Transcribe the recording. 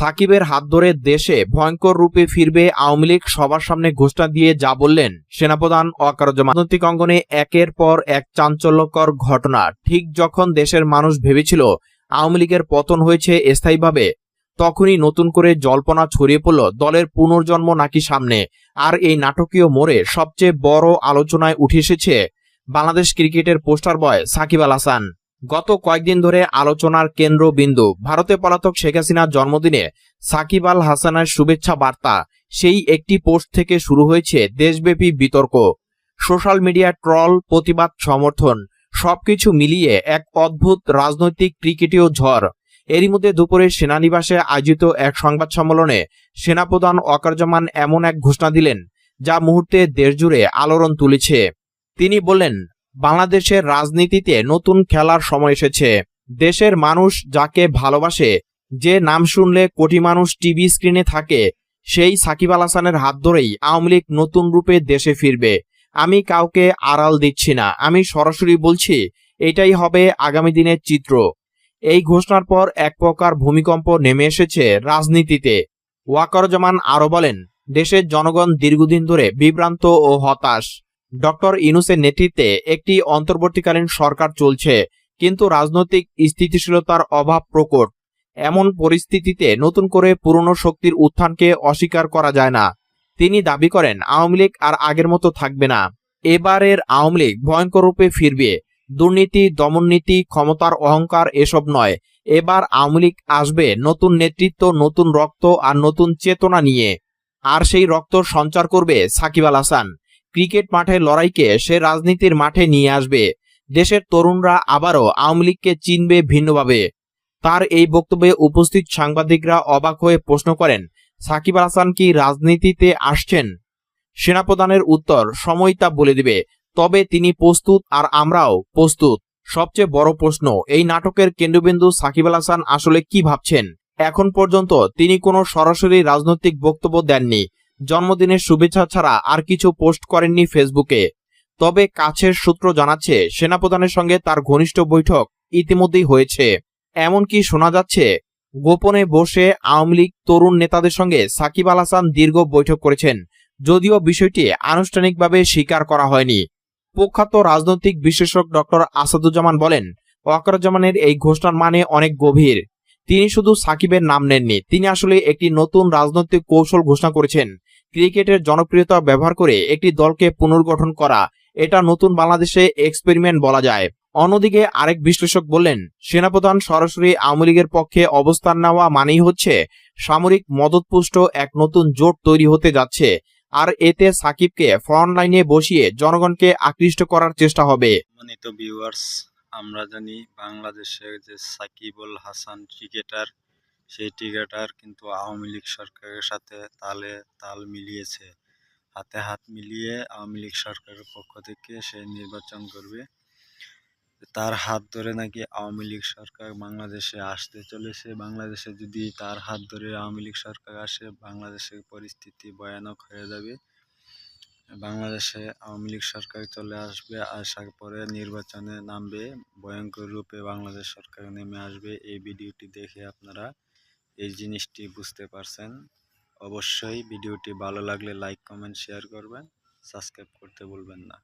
সাকিবের হাত ধরে দেশে ভয়ঙ্কর রূপে ফিরবে আওয়ামী লীগ, সবার সামনে ঘোষণা দিয়ে যা বললেন সেনাপ্রধান রাজনৈতিক অঙ্গনে একের পর এক চাঞ্চল্যকর ঘটনা। ঠিক যখন দেশের মানুষ ভেবেছিল আওয়ামী লীগের পতন হয়েছে স্থায়ীভাবে, তখনই নতুন করে জল্পনা ছড়িয়ে পড়ল দলের পুনর্জন্ম নাকি সামনে। আর এই নাটকীয় মোড়ে সবচেয়ে বড় আলোচনায় উঠে এসেছে বাংলাদেশ ক্রিকেটের পোস্টার বয় সাকিব আল হাসান। গত কয়েকদিন ধরে আলোচনার কেন্দ্রবিন্দু। ভারতে পলাতক শেখ হাসিনার জন্মদিনে সাকিব আল হাসানের শুভেচ্ছা বার্তা। সেই একটি পোস্ট থেকে শুরু হয়েছে দেশব্যাপী বিতর্ক। সোশ্যাল মিডিয়া ট্রল, প্রতিবাদ, সমর্থন সবকিছু মিলিয়ে এক অদ্ভুত রাজনৈতিক ক্রিকেটীয় ঝড়। এরই মধ্যে দুপুরে সেনানিবাসে আয়োজিত এক সংবাদ সম্মেলনে সেনাপ্রধান ওয়াকারজামান এমন এক ঘোষণা দিলেন, যা মুহূর্তে দেশজুড়ে আলোড়ন তুলেছে। তিনি বললেন বাংলাদেশের রাজনীতিতে নতুন খেলার সময় এসেছে। দেশের মানুষ যাকে ভালোবাসে, যে নাম শুনলে কোটি মানুষ টিভি স্ক্রিনে থাকে, সেই সাকিব আল হাসানের হাত ধরেই আওয়ামী লীগ নতুন রূপে দেশে ফিরবে। আমি কাউকে আড়াল দিচ্ছি না, আমি সরাসরি বলছি, এটাই হবে আগামী দিনের চিত্র। এই ঘোষণার পর এক প্রকার ভূমিকম্প নেমে এসেছে রাজনীতিতে। ওয়াকারুজ্জামান আরও বলেন, দেশের জনগণ দীর্ঘদিন ধরে বিভ্রান্ত ও হতাশ। ডক্টর ইনুসের নেতৃত্বে একটি অন্তর্বর্তীকালীন সরকার চলছে, কিন্তু রাজনৈতিক স্থিতিশীলতার অভাব প্রকট। এমন পরিস্থিতিতে নতুন করে পুরনো শক্তির উত্থানকে অস্বীকার করা যায় না। তিনি দাবি করেন, আওয়ামী লীগ আর আগের মতো থাকবে না। এবারের আওয়ামী লীগ ভয়ঙ্কর রূপে ফিরবে। দুর্নীতি, দমননীতি, ক্ষমতার অহংকার এসব নয়। এবার আওয়ামী লীগ আসবে নতুন নেতৃত্ব, নতুন রক্ত আর নতুন চেতনা নিয়ে। আর সেই রক্ত সঞ্চার করবে সাকিব আল হাসান। ক্রিকেট মাঠে লড়াইকে সে রাজনীতির মাঠে নিয়ে আসবে। দেশের তরুণরা আবারও আওয়ামী লীগকে চিনবে ভিন্নভাবে। তার এই বক্তব্যে উপস্থিত সাংবাদিকরা অবাক হয়ে প্রশ্ন করেন, সাকিব আল হাসান কি রাজনীতিতে আসছেন? সেনাপ্রধানের উত্তর সময় তা বলে দিবে। তবে তিনি প্রস্তুত আর আমরাও প্রস্তুত। সবচেয়ে বড় প্রশ্ন, এই নাটকের কেন্দ্রবিন্দু সাকিব আল হাসান আসলে কি ভাবছেন? এখন পর্যন্ত তিনি কোনো সরাসরি রাজনৈতিক বক্তব্য দেননি। জন্মদিনের শুভেচ্ছা ছাড়া আর কিছু পোস্ট করেননি ফেসবুকে। তবে কাছের সূত্র জানাচ্ছে, সেনাপ্রধানের সঙ্গে তার ঘনিষ্ঠ বৈঠক ইতিমধ্যেই হয়েছে। এমনকি শোনা যাচ্ছে, গোপনে বসে আওয়ামী লীগ তরুণ নেতাদের সঙ্গে সাকিব আল হাসান দীর্ঘ বৈঠক করেছেন, যদিও বিষয়টি আনুষ্ঠানিকভাবে স্বীকার করা হয়নি। প্রখ্যাত রাজনৈতিক বিশ্লেষক ডক্টর আসাদুজ্জামান বলেন, ওয়াকারুজ্জামানের এই ঘোষণার মানে অনেক গভীর। তিনি শুধু সাকিবের নাম নেননি, তিনি আসলে একটি নতুন রাজনৈতিক কৌশল ঘোষণা করেছেন। ক্রিকেটের জনপ্রিয়তা ব্যবহার করে একটি দলকে পুনর্গঠন করা, এটা নতুন বাংলাদেশে এক্সপেরিমেন্ট বলা যায়। অন্যদিকে আরেক বিশ্লেষক বললেন, সেনাপ্রধান সরাসরি আওয়ামী লীগের পক্ষে অবস্থান নেওয়া মানেই হচ্ছে সামরিক মদতপুষ্ট এক নতুন জোট তৈরি হতে যাচ্ছে, আর এতে সাকিবকে ফ্রন্ট লাইনে বসিয়ে জনগণকে আকৃষ্ট করার চেষ্টা হবে। ভিউয়ার্স আমরা জানি বাংলাদেশের যে সাকিবুল হাসান ক্রিকেটার, সেই ক্রিকেটার কিন্তু আওয়ামী লীগ সরকারের সাথে তালে তাল মিলিয়েছে। হাতে হাত মিলিয়ে আওয়ামী লীগ সরকারের পক্ষ থেকে সে নির্বাচন করবে। তার হাত ধরে নাকি আওয়ামী লীগ সরকার বাংলাদেশে আসতে চলেছে? বাংলাদেশে যদি তার হাত ধরে আওয়ামী লীগ সরকার আসে, বাংলাদেশের পরিস্থিতি ভয়ানক হয়ে যাবে। বাংলাদেশে আওয়ামী লীগ সরকার চলে আসবে, আসার পরে নির্বাচনে নামবে, ভয়ঙ্কর রূপে বাংলাদেশ সরকার নেমে আসবে। এই ভিডিওটি দেখে আপনারা এই জিনিসটি বুঝতে পারছেন। অবশ্যই ভিডিওটি ভালো লাগলে লাইক, কমেন্ট, শেয়ার করবেন। সাবস্ক্রাইব করতে ভুলবেন না।